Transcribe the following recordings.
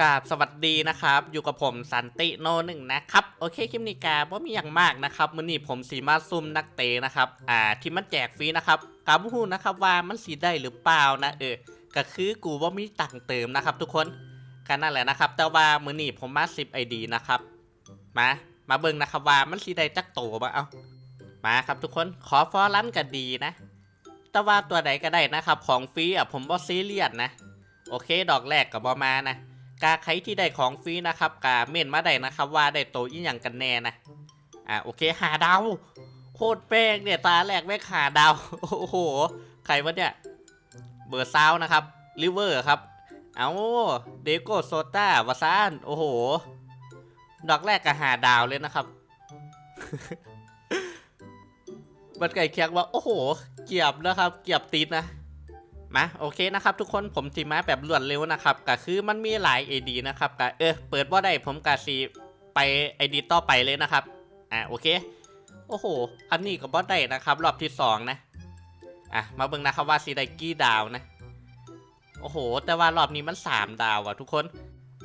กราบสวัสดีนะครับ อยู่กับผมสันติโนหนึ่งนะครับ โอเคคลิปนี้กาว่มีอย่างมากนะครับมือนี้ผมสีมาซุ่มนักเตะนะครับ อ่า ที่มันแจกฟรีนะครับกาบฮู้นะครับว่ามันสีได้หรือเปล่านะเออก็คือกูว่ามีตังค์เติมนะครับ ทุกคนกันนั่นแหละนะครับ แต่ว่ามือนี้ผมมา10ไอดีนะครับ มา มาเบิ่งนะครับว่ามันสีได้จักโตบ่เอามาครับทุกคนขอฟอรันก็ดีนะ แต่ว่าตัวใดก็ได้นะครับ ของฟรีอะผมบ่ซีเรียสนะ โอเค ดอกแรกกับบอมานะ กาใครที่ได้ของฟรีนะครับกาเม่นมาได้นะครับว่าได้โตอีหยังกันแน่นะอะโอเคหาดาวโคตรแป้งเนี่ยตาแรกแม่หาดาวโอ้โหใครวะเนี่ยเบอร์ซาวนะครับลิเวอร์ครับเอาเดโกโซต้าวาซานโอ้โห ดอกแรกก็หาดาวเลยนะครับบันไก่เคียงว่า โอ้โห เกียบนะครับ เกียบติดนะ มาโอเคนะครับทุกคนผมทีมาแบบรวดเร็วนะครับก็คือมันมีหลาย AD นะครับก็เออเปิดว่าได้ผมกาซีไป ID ต่อไปเลยนะครับอะโอเคโอ้โห อันนี้ก็บ่ได้นะครับ รอบที่สองนะ อะ มาเบิ่งนะครับว่าสีไดกี่ดาวนะ โอ้โห แต่ว่ารอบนี้มัน3ดาวอะทุกคน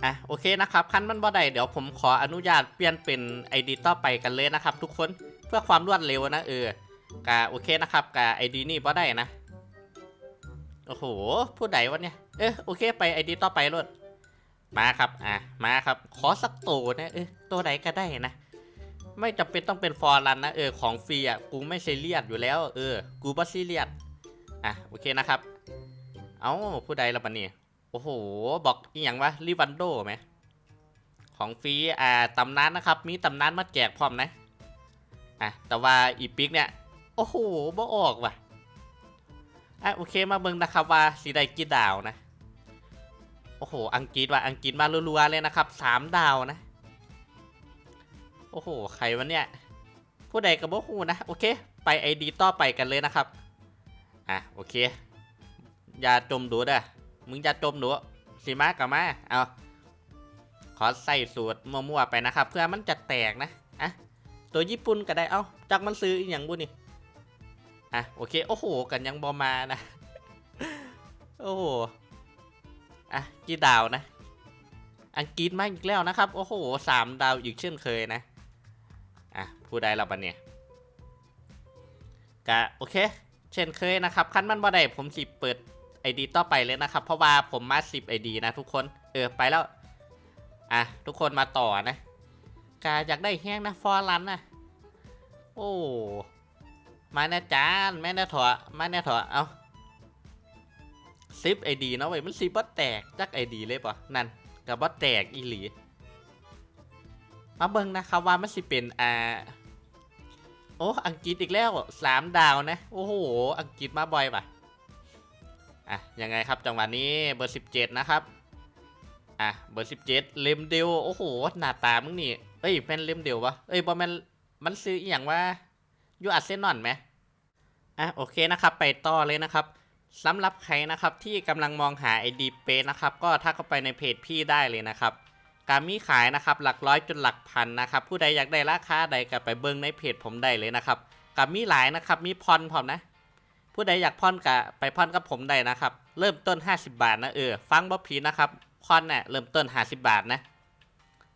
อะ โอเคนะครับ คันมันบ่ได้เดี๋ยวผมขออนุญาตเปลี่ยนเป็น ID ต่อไปกันเลยนะครับ ทุกคน เพื่อความรวดเร็วนะเออกาโอเคนะครับกา ID นี่บ่ได้นะ โอ้โห ผู้ใดวะเนี่ย เออโอเค ไปไอดีต่อไปรถมาครับ อะ มาครับ ขอสักตัวนะเออตัวใดก็ได้นะ ไม่จำเป็นต้องเป็นฟอร์รันนะ เออ ของฟรีอะ กูไม่ซีเรียสอยู่แล้ว เออ กูบัซีเรียส อะ โอเคนะครับ เอ้า ผู้ใดละปะเนี่ยโอ้โห บอกอีหยังวะลิวันโดไหม ของฟรี อ่า ตำนานนะครับ มีตำนานมาแจกพร้อมนะ อะ แต่ว่าอีปิกเนี่ย โอ้โหบ่ออกว่ะ อะโอเคมาเบิ่งนะครับว่าสีได้กี่ดาวนะ โอ้โห อังกฤษว่าอังกฤษมารัวๆเลยนะครับสามดาวนะ โอ้โห ใครวะเนี่ย ผู้ใดกับบ่ฮู้นะ โอเค ไปไอดีต่อไปกันเลยนะครับ อะ โอเค อย่าจมดูเด้อมึงอย่าจมดูสีมากับมาเอาขอใส่สูตรมั่วๆไปนะครับ เพื่อมันจะแตกนะ อะ ตัวญี่ปุ่นก็ได้ เอาจักมันซื้ออย่างบุนี่ อะโอเคโอ้โหกันยังบอมานะ โอ้โหอะกี่ดาวนะ อังกฤษมาอีกแล้วนะครับ โอ้โหสามดาวอีกเช่นเคยนะอะผู้ใดเราปะเนี่ยกะโอเค เช่นเคยนะครับขั้นมันบ่ได้ผมสิเปิดไอดีต่อไปเลยนะครับ เพราะว่าผมมาสิบไอดีนะทุกคนเออไปแล้วอะทุกคนมาต่อนะกาอยากได้แห้งนะฟอร์ลันนะโอ้ มาแน่จานแม่แน่ถอมาแน่ถอเอาซิปไอดีเนาะเว้ยมันซิปบ่แตกจักไอดีเลยป่ะนั่นกับบ่แตกอีหลี มาเบิ่งนะครับว่ามันสิเป็นอ่าโอ้อังกฤษอีกแล้วสามดาวนะ โอ้โห อังกฤษมาบ่อยป่ะอะยังไงครับจังหวะนี้เบอร์สิบเจ็ดนะครับอะเบอร์สิบเจ็ดเลมเดลโอ้โหหน้าตามึงนี่เอ้ยเป็นเลมเดลวะเอ้ยบอแมนมันซื้ออหย่างว่า อยู่อาร์เซนอลไหมอะโอเคนะครับไปต่อเลยนะครับสำหรับใครนะครับที่กำลังมองหา ID เปนะครับก็ทักเข้าไปในเพจพี่ได้เลยนะครับการมีขายนะครับหลักร้อยจนหลักพันนะครับผู้ใดอยากได้ราคาใดก็ไปเบิ้งในเพจผมได้เลยนะครับกับมีหลายนะครับมีพรพร้อมนะ ผู้ใดอยากพรกับไปพรกับผมได้นะครับ เริ่มต้น 50 บาทนะเออฟังบ่พีนะครับพรเนี่ยเริ่มต้น 50 บาทนะ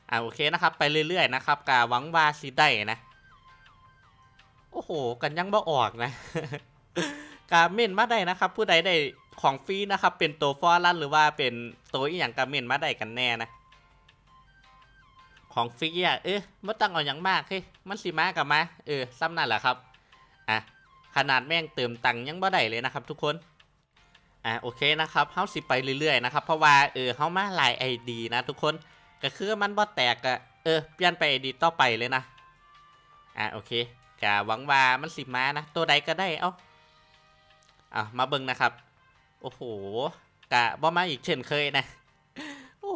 อ่าโอเคนะครับไปเรื่อยๆนะครับกาหวังว่าสิได้นะ โอ้โห กันยังบ่ออกนะ กาเม่นมาได้นะครับ ผู้ใดได้ของฟรีนะครับ เป็นตัวฟอรันหรือว่าเป็นตัวอีหยังกาเม่นมาได้กันแน่นะ ของฟรีอะเออไม่ต้องเอาอย่างมากเฮ้ยมันสิมากับมาเออซ้ำนั่นแหละครับอะขนาดแม่งเติมตังยังบ่ได้เลยนะครับ ทุกคนอะโอเคนะครับเฮาสิไปเรื่อยๆนะครับเพราะว่าเออเฮามาหลายไอดีนะทุกคนก็คือมันบ่แตกอะเออเปลี่ยนไปไอดีต่อไปเลยนะอะโอเค กะหวังว่ามันสิมานะ ตัวใดก็ได้เอ้าอะมาเบิ่งนะครับ โอ้โหกะบ่มาอีกเช่นเคยนะ โอ้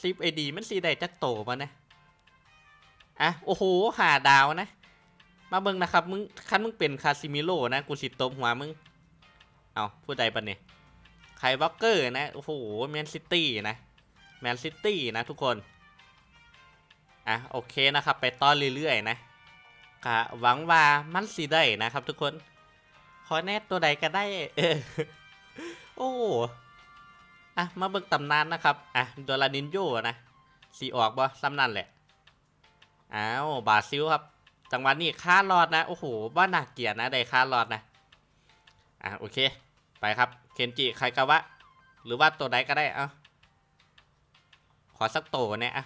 ซิปไอดีมันสีได้จักโตมานะอะโอ้โหหาดาวนะ มาเบิ่งนะครับมึงคันมึงเป็นคาซิมิโร่นะกูสิตบหัวมึง เอาผู้ใดปะเนี่ยไคลวอลเกอร์นะโอ้โหแมนซิตี้นะแมนซิตี้นะทุกคน อะโอเคนะครับ ไปต่อเรื่อยๆนะ กะหวังว่ามันสีได้นะครับทุกคน ขอแน่ตัวใดก็ได้เออโอ้อะมาเบิ่งตำนานนะครับ อะโดรานินโยนะสีออกบ่ซ้ำนั่นแหละอ้าวบาซิลครับ จังหวะนี้ค่ารอดนะ โอ้โหว่าน่าเกียดนะได้ค่ารอดนะ อะโอเค ไปครับ เคนจิใครกะวะ หรือว่าตัวใดก็ได้เอ้าขอสักโตเนี่ยอะ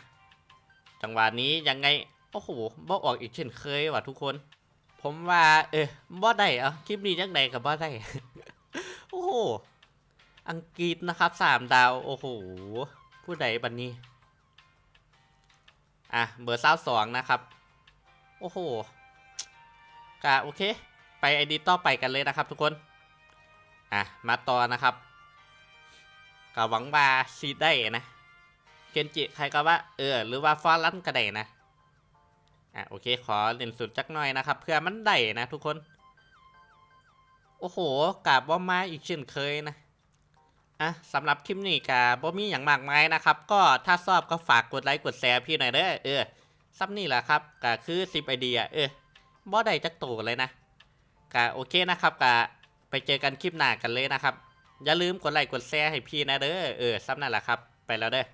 จังหวะนี้ยังไง โอ้โหบ่ออกอีกเช่นเคยว่ะทุกคน ผมว่า เออบ่ได้อะคลิปนี้ยังไงกับบ่ได้ โอ้โห อังกฤษนะครับสามดาว โอ้โห ผู้ใดบันนี้ อะ เบอร์เศร้าสองนะครับ โอ้โหกะโอเค ไปไอดีต่อไปกันเลยนะครับทุกคน อะ มาต่อนะครับก็หวังว่าซีได้นะ เคนจิใครก็ว่า เออ หรือว่าฟอรันก็ได้นะ อะโอเคขอเล่นสุดจักหน่อยนะครับ เพื่อมันได้นะทุกคน โอ้โหกาบว่ามาอีกเช่นเคยนะอะสำหรับคลิปนี้กาบ่มีอย่างมากมายนะครับ ก็ถ้าชอบก็ฝากกดไลค์กดแชร์พี่หน่อยเด้อเออซับนี่แหละครับก็คือ10ไอเดียเออบ่ได้จักโตเลยนะก็โอเคนะครับก็ไปเจอกันคลิปหน้ากันเลยนะครับ อย่าลืมกดไลค์กดแชร์ให้พี่นะเด้อเออซับนั่นแหละครับ ไปแล้วเด้อ